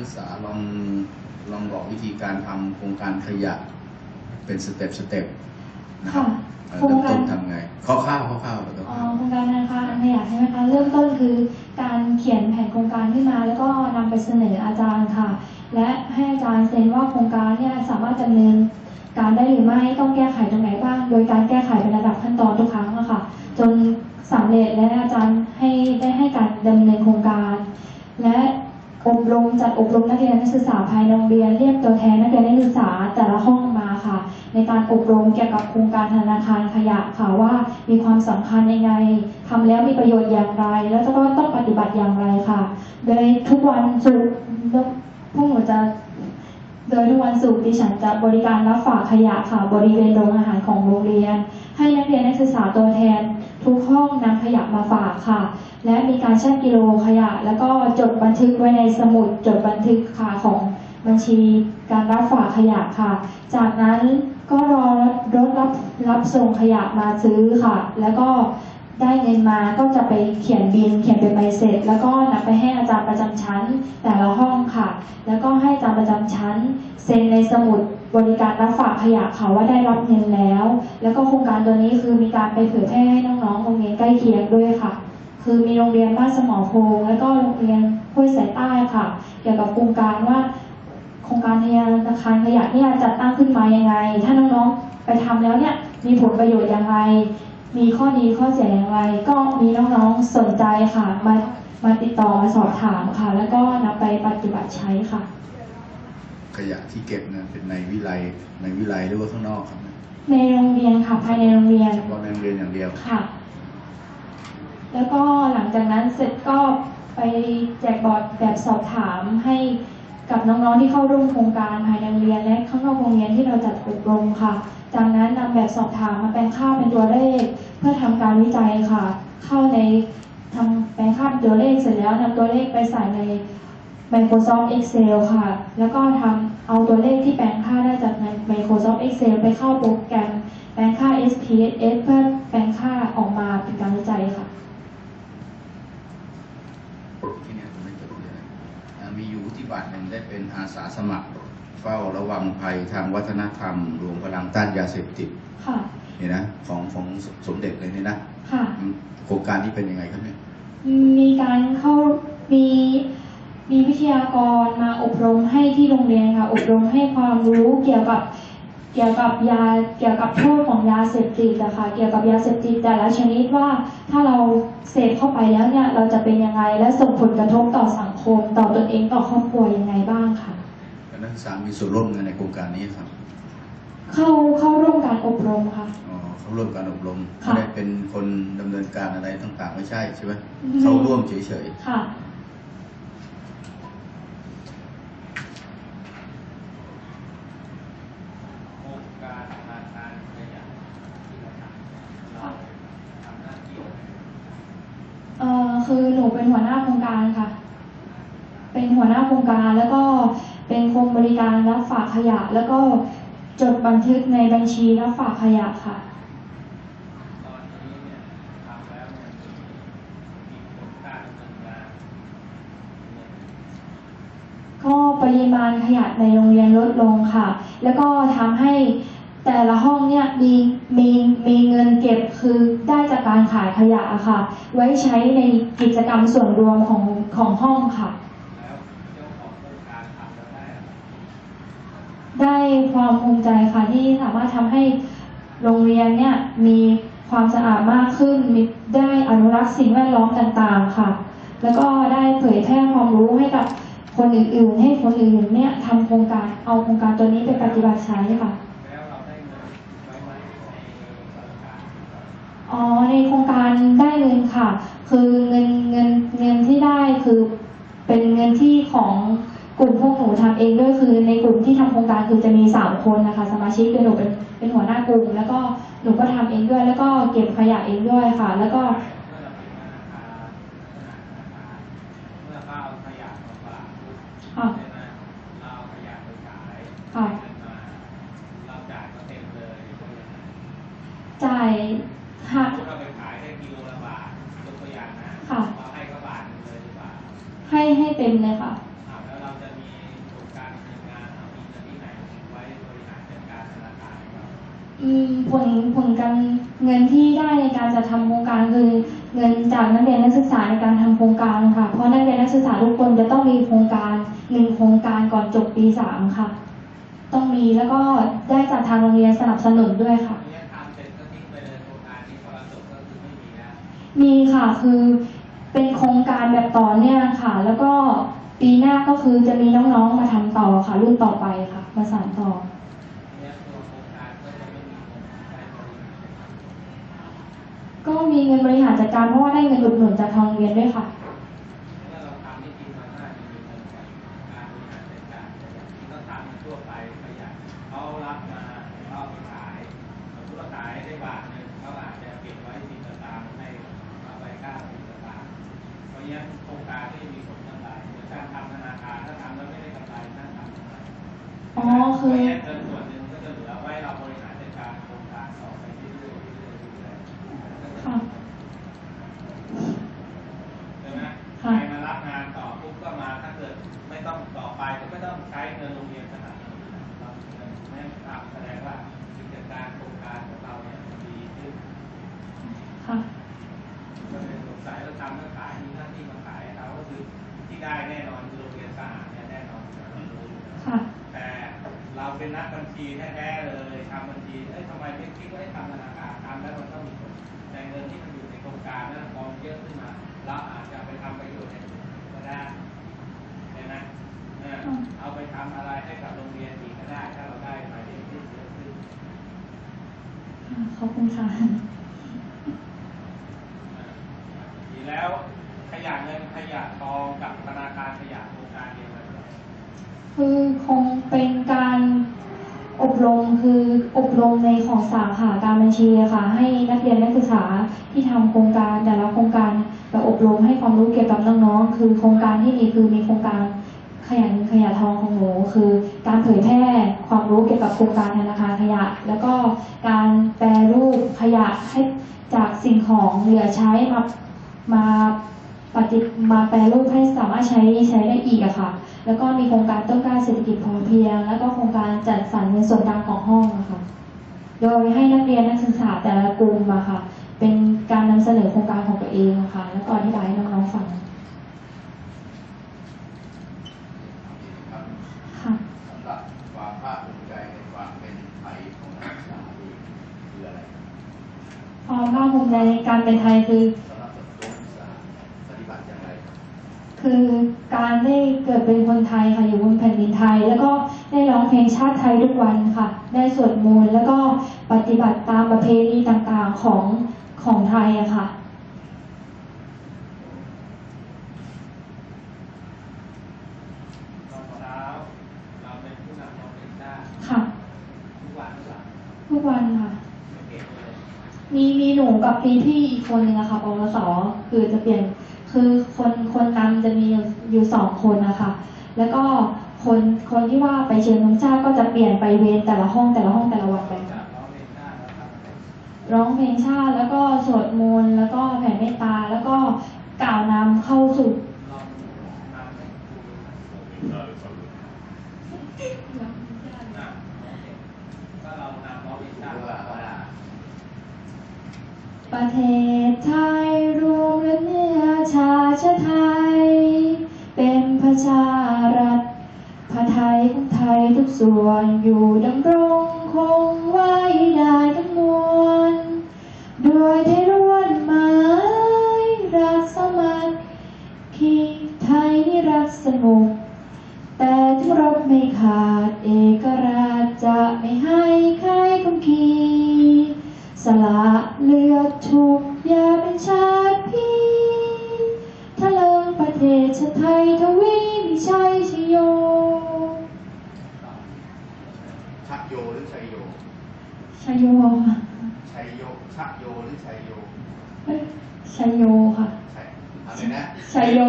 ศึกษาลองลองบอกวิธีการทำโครงการขยะเป็นสเต็ปสเต็ปนะครับค่ะเอ่อโครงเริ่มการต้นทำไงคร่าวๆคร่าวๆคร่าวอ๋อโครงการธนาคารขยะใช่ไหมคะเริ่มต้นคือการเขียนแผนโครงการขึ้นมา แล้วก็นำไปเสนออาจารย์ค่ะ และให้อาจารย์เซ็นว่าโครงการเนี่ยสามารถดำเนินการได้หรือไม่ต้องแก้ไขตรงไหนบ้าง โดยการแก้ไขเป็นระดับขั้นตอนทุกครั้งอะค่ะ จนสำเร็จและอาจารย์ให้ได้ให้การดำเนินโครงการ และ อบรมจัดอบรมนักเรียนนักศึกษาภายในโรงเรียนเรียกตัวแทนนักเรียนนักศึกษาแต่ละห้องมาค่ะ ในการอบรมเกี่ยวกับโครงการธนาคารขยะค่ะว่ามีความสำคัญยังไงทำแล้วมีประโยชน์อย่างไร แล้วก็ต้องปฏิบัติอย่างไรค่ะ โดยทุกวันศุกร์พวกหนูจะโดยทุกวันศุกร์ดิฉันจะบริการรับฝากขยะค่ะ บริเวณโรงอาหารของโรงเรียน ให้นักเรียนนักศึกษาตัวแทน ทุกห้องนำขยะมาฝากค่ะ และมีการชั่งกิโลขยะ แล้วก็จดบันทึกไว้ในสมุดจดบันทึกค่ะของบัญชีการรับฝากขยะค่ะ จากนั้นก็รอรถรับรับส่งขยะมาซื้อค่ะ แล้วก็ ได้เงินมาก็จะไปเขียนบิน เขียนเป็นใบเสร็จ แล้วก็นำไปให้อาจารย์ประจำชั้นแต่ละห้องค่ะ แล้วก็ให้อาจารย์ประจำชั้น เซ็นในสมุดบริการรับฝากขยะค่ะว่าได้รับเงินแล้ว แล้วก็โครงการตัวนี้คือมีการไปเผยแพร่ให้น้องๆโรงเรียนใกล้เคียงด้วยค่ะ คือมีโรงเรียนบ้านสมอโพงแล้วก็โรงเรียนห้วยสายใต้ค่ะ เกี่ยวกับโครงการว่าโครงการธนาคารขยะเนี่ยจัดตั้งขึ้นมายังไง ถ้าน้องๆไปทำแล้วเนี่ยมีผลประโยชน์อย่างไร มีข้อดีข้อเสียอย่างไร ก็มีน้องๆสนใจค่ะ มามาติดต่อมาสอบถามค่ะ แล้วก็นำไปปฏิบัติใช้ค่ะ ขยะที่เก็บนะเป็นในวิไลในวิไลหรือว่าข้างนอกครับในโรงเรียนค่ะภายในโรงเรียนเฉพาะในโรงเรียนอย่างเดียว ค่ะ แล้วก็หลังจากนั้นเสร็จก็ไปแจกบอร์ดแบบสอบถามให้ กับน้องๆที่เข้าร่วมโครงการภายในโรงเรียนและข้างนอกโรงเรียนที่เราจัดอบรมค่ะ จากนั้นนำแบบสอบถามมาแปลงค่าเป็นตัวเลข เพื่อทำการวิจัยค่ะ เข้าในทำแปลงค่าเป็นตัวเลขเสร็จแล้วนำตัวเลขไปใส่ใน Microsoft Excel ค่ะ แล้วก็ทำเอาตัวเลขที่แปลงค่าได้จากใน Microsoft Excel ไปเข้าโปรแกรมแปลงค่า SPSS เพื่อแปลงค่าออกมาเป็นการวิจัยค่ะ ที่เนี่ยผมไม่จบเลยนะอ่ามีอยู่ที่บาทหนึ่งได้ เป็นอาสาสมัคร เฝ้าระวังภัยทางวัฒนธรรม รวมพลังต้านยาเสพติดค่ะนี่นะของของสมเด็จเลยนี่นะค่ะอืมโครงการนี้เป็นยังไงครับเนี่ยมีการเข้ามีมีวิทยากรมาอบรมให้ที่โรงเรียนค่ะ อบรมให้ความรู้เกี่ยวกับ เกี่ยวกับยาเกี่ยวกับโทษของยาเสพติดอะค่ะเกี่ยวกับยาเสพติดแต่ละชนิดว่าถ้าเราเสพเข้าไปแล้วเนี่ยเราจะเป็นยังไงและส่งผลกระทบต่อสังคม ต่อตนเองต่อครอบครัวยังไงบ้างค่ะนักศึกษามีส่วนร่วมในโครงการนี้ครับ เข้าเข้าร่วมการอบรมค่ะอ๋อเขาร่วมการอบรมค่ะไม่ได้เป็นคนดำเนินการอะไรต่างๆไม่ใช่ใช่ไหมไม่เขาร่วมเฉยค่ะ โครงการธนาคารขยะที่เราทำเราทำหน้าที่อะไร เอ่อคือหนูเป็นหัวหน้าโครงการค่ะ เป็นหัวหน้าโครงการแล้วก็ คนบริการรับฝากขยะ แล้วก็จดบันทึกในบัญชีรับฝากขยะค่ะตอนนี้เนี่ยทำแล้วเนี่ยมีมีผลการดำเนินงานเนี่ยก็ปริมาณขยะในโรงเรียนลดลงค่ะ แล้วก็ทำให้แต่ละห้องเนี่ยมีมีมีเงินเก็บคือได้จากการขายขยะค่ะ ไว้ใช้ในกิจกรรมส่วนรวมของของห้องค่ะ แล้วเจ้าของโครงการทำแล้วได้อะไร ได้ความภูมิใจค่ะที่สามารถทำให้โรงเรียนเนี่ยมีความสะอาดมากขึ้นมีได้อนุรักษ์สิ่งแวดล้อมต่างๆค่ะ แล้วก็ได้เผยแพร่ความรู้ให้กับคนอื่นๆ ให้คนอื่นๆเนี่ยทำโครงการเอาโครงการตัวนี้ไปปฏิบัติใช้ค่ะอ๋อในโครงการได้เงินค่ะ คือเงินเงินเงินที่ได้คือเป็นเงินที่ของ กลุ่มพวกหนูทำเองด้วยคือในกลุ่มที่ทำโครงการคือจะมีสามคนนะคะสมาชิกคือหนูเป็นเป็นหัวหน้ากลุ่ม แล้วก็หนูก็ทำเองด้วย แล้วก็เก็บขยะเองด้วยค่ะ แล้วก็เมื่อเราเป็นธนาคารธนาคารเมื่อเขยะมาฝากปุ๊บค่ะใช่ค่ะเราจ่ายก็เต็มเลยจ่ายค่ะถ้ายค่ะเราให้ก็บาทหนึ่งเลยหรือเปล่าให้ให้เต็มเลยค่ะ อ้าวแล้วเราจะมี ผลผลการเงินที่ได้ในการจัดทำโครงการคือเงินจากนักเรียนนักศึกษาในการทำโครงการค่ะ เพราะนักเรียนนักศึกษาทุกคนจะต้องมีโครงการหนึ่งโครงการก่อนจบปีสามค่ะ ต้องมีแล้วก็ได้จากทางโรงเรียนสนับสนุนด้วยค่ะเนี่ยทำเสร็จก็ทิ้งไปเลยโครงการนี้พอจบก็คือไม่มีแล้วมีค่ะคือเป็นโครงการแบบต่อเนื่องค่ะ แล้วก็ปีหน้าก็คือจะมีน้องๆมาทำต่อค่ะ รุ่นต่อไปค่ะ มาสานต่อ ก็มีเงินบริหารจัดการเพราะว่าได้เงินอุดหนุนจากทางโรงเรียนด้วยค่ะ โครงการาทำนี่จริ ค่ะก็เลยสงสัยเราทำก็ขายมีหน้าที่มาขายให้เขาก็คือที่ได้แน่นอนคือโรงเรียนสะอาดเนี่ยแน่นอนเรารู้อยู่แล้วค่ะแต่เราเป็นนักบัญชีแท้ๆเลยทำบัญชีเอ้ยทำไมไม่คิดว่าให้ทำธนาคารทำแล้วมันต้องมีผลแต่เงินที่มันอยู่ในโครงการนั้นกองเยอะขึ้นมาเราอาจจะไปทำประโยชน์ในอื่นก็ได้ใช่ไหมเออเอาไปทำอะไรให้กับโรงเรียนอีกก็ได้ ถ้าเราได้หมายเลขที่เยอะขึ้นขอบคุณค่ะ ดีแล้วขยะเงินขยะทองกับธนาคารขยะโครงการเดียวกันคือคงเป็นการอบรมคืออบรมในของสาขาการบัญชีค่ะ ให้นักเรียนนักศึกษาที่ทำโครงการแต่ละโครงการแบบอบรมให้ความรู้เกี่ยวกับน้องๆคือโครงการที่มีคือมีโครงการขยันขยะทองของหนูคือ การเผยแพร่ความรู้เกี่ยวกับโครงการธนาคารขยะ แล้วก็การแปรรูปขยะให้จากสิ่งของเหลือใช้มามา ปฏิมาแปรรูปให้สามารถใช้ใช้ได้อีกอะค่ะ แล้วก็มีโครงการต้นกล้าเศรษฐกิจพอเพียง แล้วก็โครงการจัดสรรเงินส่วนกลางของห้องนะคะโดยให้นักเรียนนักศึกษาแต่ละกลุ่มอะค่ะ เป็นการนำเสนอโครงการของตัวเองอะค่ะ แล้วก็อธิบายให้น้องๆฟังครับค่ะสำหรับความภาคภูมิใจในความเป็นไทยของนักศึกษานี่คืออะไรครับความภาคภูมิใจในการเป็นไทยคือ คือการได้เกิดเป็นคนไทยค่ะอยู่บนแผ่นดินไทย แล้วก็ได้ร้องเพลงชาติไทยทุกวันค่ะ ได้สวดมนต์แล้วก็ปฏิบัติตามประเพณีต่างๆของของไทยอะค่ะตอนเช้าเราเป็นผู้นำของประเทศชาติค่ะ ทุกวันทุกวันทุกวันค่ะไม่เก่งเลยมีมีหนูกับพี่พี่อีกคนนึงอะค่ะปวสคือจะเปลี่ยน คือคนคนนำจะมีอยู่สองคนนะคะแล้วก็คนคนที่ว่าไปเชิญธงเจ้าก็จะเปลี่ยนไปเวรแต่ละห้องแต่ละห้องแต่ละวันไปร้องเพลงชาติแล้วทำอะไรร้องเพลงชาติแล้วก็สวดมนต์แล้วก็แผ่เมตตา แล้วก็กล่าวนำเข้าสู่ ส่วนอยู่ดำรงคงไว้ได้ทั้งมวลด้วยไทยล้วนหมายรักสมัครคีไทยนี่รักสงบแต่ถึงรบไม่ขาด ชัยโยค่ะ ใช่อะไรนะชัยโย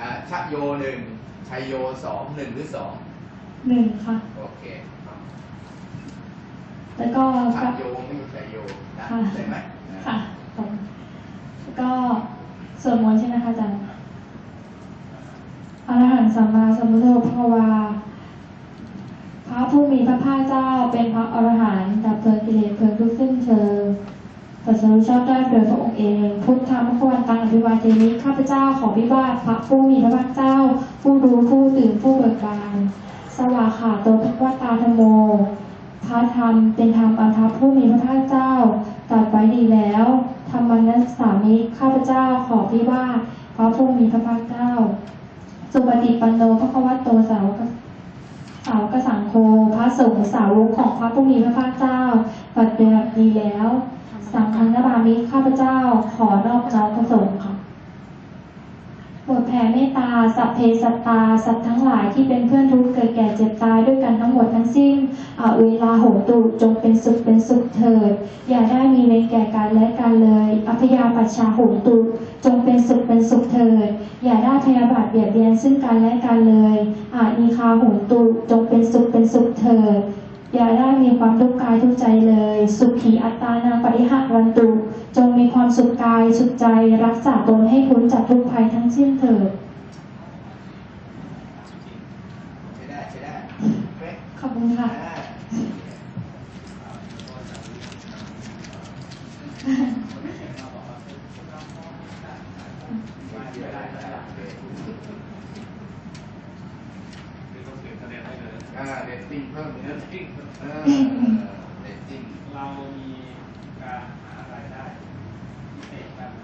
อ่าชักโยหนึ่งชัยโยสองหนึ่งหรือสองหนึ่งค่ะ โอเคครับแล้วก็ชักโยไม่ใช่ชัยโยนะค่ะใช่ไหมค่ะตรงแล้วก็สวดมนต์ใช่ไหมคะอาจารย์อรหันต์สัมมาสัมพุทโธพระวาพระผู้มีพระภาคเจ้าเป็นพระอรหันต์ดับเพลิงกิเลสเพลิงทุกข์สิ้นเชิง ตรัสรู้ชอบได้โดยพระองค์เอง พุทธธรรมพระวันตังอภิวาเทมิข้าพเจ้าขอวิวาทพระผู้มีพระภาคเจ้า ผู้รู้ผู้ตื่นผู้เบิกบาน สวาขาโตภควตาธโม พระธรรมเป็นธรรมอันทัผู้มีพระภาคเจ้าตรัสไว้ดีแล้วธรรมัสสามิข้าพเจ้าขอพิวาทพระผู้มีพระภาคเจ้า สุปฏิปันโนพระควตโตสาวกสาวกสังโฆพระสงฆ์สาวกของพระผู้มีพระภาคเจ้า ปฏิบัติดีแล้วสังฆนบามิข้าพเจ้าขอนอบน้อมพระสงฆ์ค่ะบทแผ่เมตตา สัพเพสัตตา สัตว์ทั้งหลายที่เป็นเพื่อนทุกข์เกิดแก่เจ็บตายด้วยกันทั้งหมดทั้งสิ้นอเวลาโหตุจงเป็นสุขเป็นสุขเถิด อย่าได้มีเวรแก่กันและกันเลย อัพยาปัชชาโหตุจงเป็นสุขเป็นสุขเถิด อย่าได้พยาบาทเบียดเบียนซึ่งกันและกันเลยอานีคาโหตุจงเป็นสุขเป็นสุขเถิด อย่าได้มีความทุกข์กายทุกข์ใจเลย สุขีอัตตานาปริหะวันตุ จงมีความสุขกายสุขใจ รักษาตนให้พ้นจากทุกภัยทั้งสิ้นเถิดใช้ได้ใช้ได้เป๊ะขอบคุณค่ะ อ่าเรตติ้งเพิ่มเนื้อติ้งเออเรตติ้งเรามีการหารายได้พิเศษบ้างไหม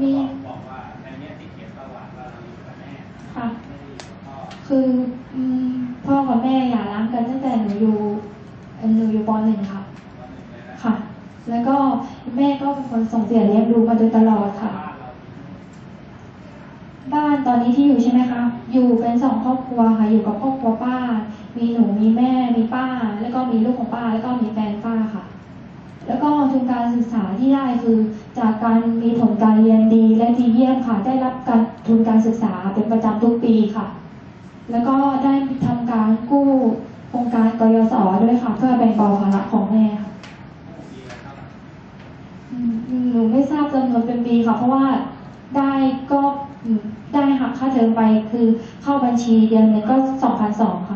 มี บอกบอกว่าในเนี้ยที่เขียนประวัติว่าเราอยู่กับแม่ค่ะ ไม่ได้อยู่กับพ่อคืออืมพ่อกับแม่หย่าร้างกันตั้งแต่หนูอยู่เอ่อหนูอยู่ปหนึ่งค่ะวันหนึ่งเลยนะค่ะ แล้วก็แม่ก็เป็นคนส่งเสียเลี้ยงดูมาโดยตลอดค่ะ บ้านเรามีบ้านตอนนี้ที่อยู่ใช่ไหมคะ อยู่เป็นสองครอบครัวค่ะ อยู่กับครอบครัวป้า มีหนูมีแม่มีป้า แล้วก็มีลูกของป้า แล้วก็มีแฟนป้าค่ะ แล้วก็ทุนการศึกษาที่ได้คือ จากการมีผลการเรียนดีและดีเยี่ยมค่ะ ได้รับการทุนการศึกษาเป็นประจำทุกปีค่ะ แล้วก็ได้ทำการกู้โครงการกยศด้วยค่ะ เพื่อแบ่งเบาภาระของแม่ค่ะหนูไม่ทราบจำนวนเป็นปีค่ะ เพราะว่าได้ก็ได้หักค่าเทอมไปคือเข้าบัญชีเดือนนึงก็สองพันสองค่ะ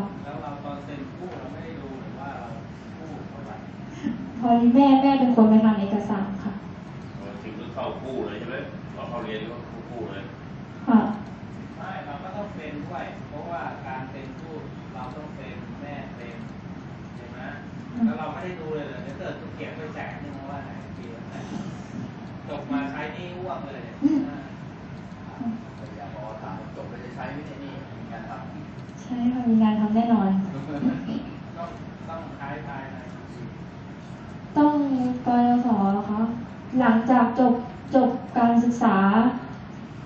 แม่แม่เป็นคนไปทำเอกสารค่ะถึงต้องเข้าคู่เลยใช่ไหมพอเข้าเรียนก็คู่เลยค่ะไม่เราก็ต้องเซ็นด้วยเพราะว่าการเซ็นกู้เราต้องเซ็นแม่เซ็นใช่ไหมแล้วเราไม่ได้ดูเลยเหรอเดี๋ยวเกิดเก็บไปแสนหนึงว่าไหนปีละแสนจบมาใช้หนี่อ้วกเลยเนี่ยแต่อย่าพอถามจบไปจะใช้ไม่ได้นี่มีงานทใช่ค่ะมีงานทำแน่นอนำต้องต้องใช้ภายในต้อง กยศเหรอคะหลังจากจบจบการศึกษา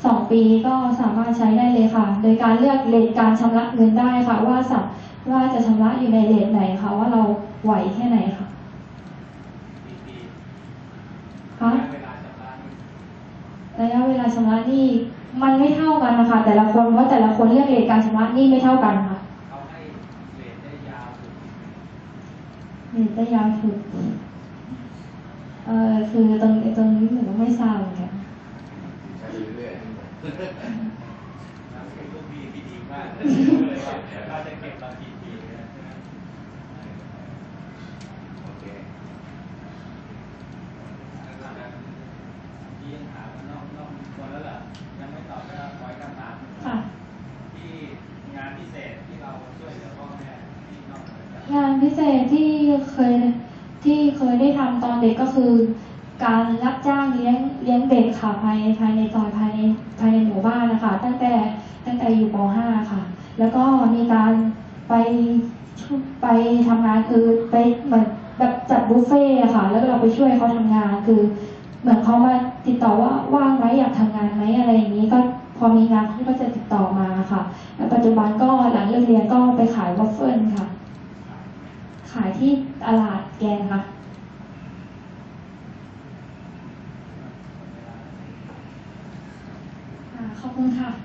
สองปีก็สามารถใช้ได้เลยค่ะ โดยการเลือกเลทการชำระเงินได้ค่ะ ว่าสับว่าจะชำระอยู่ในเลทไหนค่ะว่าเราไหวแค่ไหนค่ะคะระยะเวลาชำระนี้มันไม่เท่ากันนะคะ แต่ละคนเพราะแต่ละคนเลือกเลทการชำระนี้ไม่เท่ากันค่ะเขาให้เรทได้ยาวสุดเลทได้ยาวสุด เออคือตรงตรงนี้หนูก็ไม่ทราบเหมือนกันใช้เรื่อยนะเป็นลูกพี่ที่ดีมากเลยว่าเราจะเก็บเรากี่ปีนะใช่ไหมๆโอเคที่ยังถามนอกนอกคนแล้วเหรอยังไม่ตอบแล้วขออีกคำถามค่ะที่งานพิเศษที่เราช่วยเหลือพ่อแม่ที่นอกเหนือจากงานพิเศษที่เคยที่เคยได้ทำต อนเด็กก็คือ การรับจ้างเลี้ยงเลี้ยงเด็กค่ะภายภายในซอยภายในภายในหมู่บ้านนะคะ ตั้งแต่ตั้งแต่อยู่ป .5 ค่ะ แล้วก็มีการไปไปทำงานคือไปเหมือนแบบจัดบุฟเฟ่ค่ะ แล้วเราไปช่วยเขาทำงานคือ เหมือนเขามาติดต่อว่าว่างไหมอยากทำงานไหมอะไรอย่างนี้ก็พอมีงานเขาก็จะติดต่อมาค่ะแล้วปัจจุบันก็หลังเลิกเรียนก็ไปขายวอฟเฟิลค่ะ ขายที่ตลาดแกนค่ะ 嗯